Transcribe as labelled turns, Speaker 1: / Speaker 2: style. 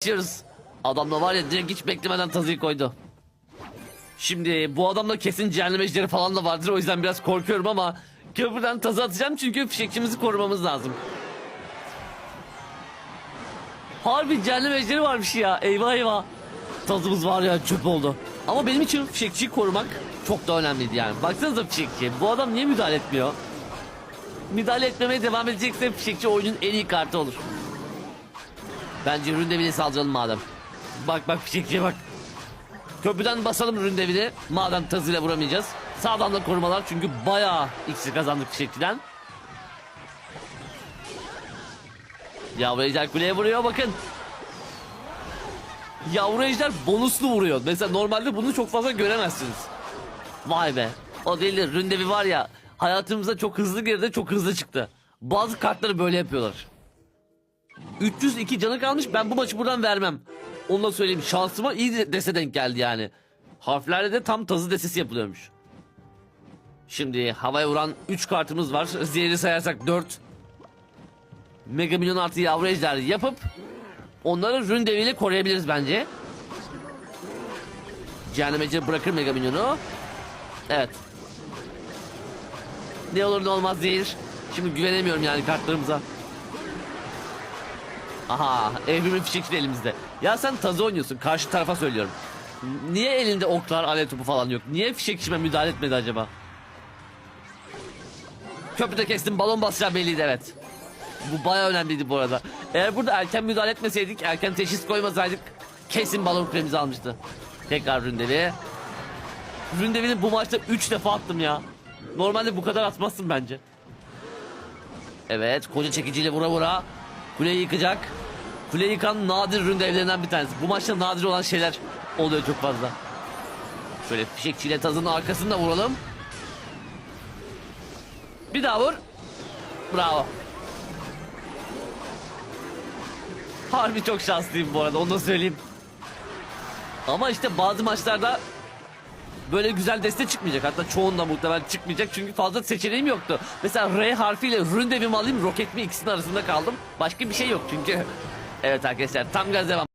Speaker 1: Geçiyoruz. Adam da var ya direkt hiç beklemeden tazıyı koydu. Şimdi bu adamda kesin cehennem ejderi falan da vardır o yüzden biraz korkuyorum ama köprüden tazı atacağım çünkü fişekçimizi korumamız lazım. Harbi cehennem ejderi varmış ya eyvah eyvah. Tazımız var ya çöp oldu. Ama benim için fişekçiyi korumak çok da önemliydi yani. Baksanıza fişekçi bu adam niye müdahale etmiyor? Müdahale etmemeye devam edecekse fişekçi oyunun en iyi kartı olur. Bence ürün devini saldıralım madem. Bak bak fişekçiye bak. Köprüden basalım ürün devini. Madem tazıyla vuramayacağız. Sağdan da korumalar çünkü bayağı iksir kazandık fişekçiden. Yavru ejder kuleye vuruyor bakın. Yavru ejder bonuslu vuruyor. Mesela normalde bunu çok fazla göremezsiniz. Vay be. O değil de ründevi var ya hayatımıza çok hızlı girdi çok hızlı çıktı. Bazı kartları böyle yapıyorlar. 302 canı kalmış ben bu maçı buradan vermem. Onu söyleyeyim şansıma iyi de- dese denk geldi yani. Harflerde de tam tazı desesi yapılıyormuş. Şimdi havaya vuran 3 kartımız var. Zehri sayarsak 4. Mega milyon artı yavru ejder yapıp onları rün deviyle koruyabiliriz bence. Cehennem ejderi bırakır mega milyonu. Evet. Ne olur ne olmaz zehir. Şimdi güvenemiyorum yani kartlarımıza. Aha evrimin fişekçi de elimizde. Ya sen tazı oynuyorsun karşı tarafa söylüyorum. Niye elinde oklar alev topu falan yok? Niye fişekçime müdahale etmedi acaba? Köprüde kestim balon basacağı belliydi evet. Bu baya önemliydi bu arada. Eğer burada erken müdahale etmeseydik erken teşhis koymasaydık kesin balon kremimizi almıştı. Tekrar Ründevi. Ründevi'ni bu maçta 3 defa attım ya. Normalde bu kadar atmazsın bence. Evet koca çekiciyle vura vura kuleyi yıkacak. Kuleyi yıkan nadir ründe evlerinden bir tanesi. Bu maçta nadir olan şeyler oluyor çok fazla. Şöyle fişekçiyle tazının arkasını da vuralım. Bir daha vur. Bravo. Harbi çok şanslıyım bu arada onu da söyleyeyim. Ama işte bazı maçlarda böyle güzel deste çıkmayacak. Hatta çoğunda muhtemelen çıkmayacak çünkü fazla seçeneğim yoktu. Mesela R harfiyle ründe mi alayım roket mi ikisinin arasında kaldım. Başka bir şey yok çünkü. Evet arkadaşlar tam gaz devam.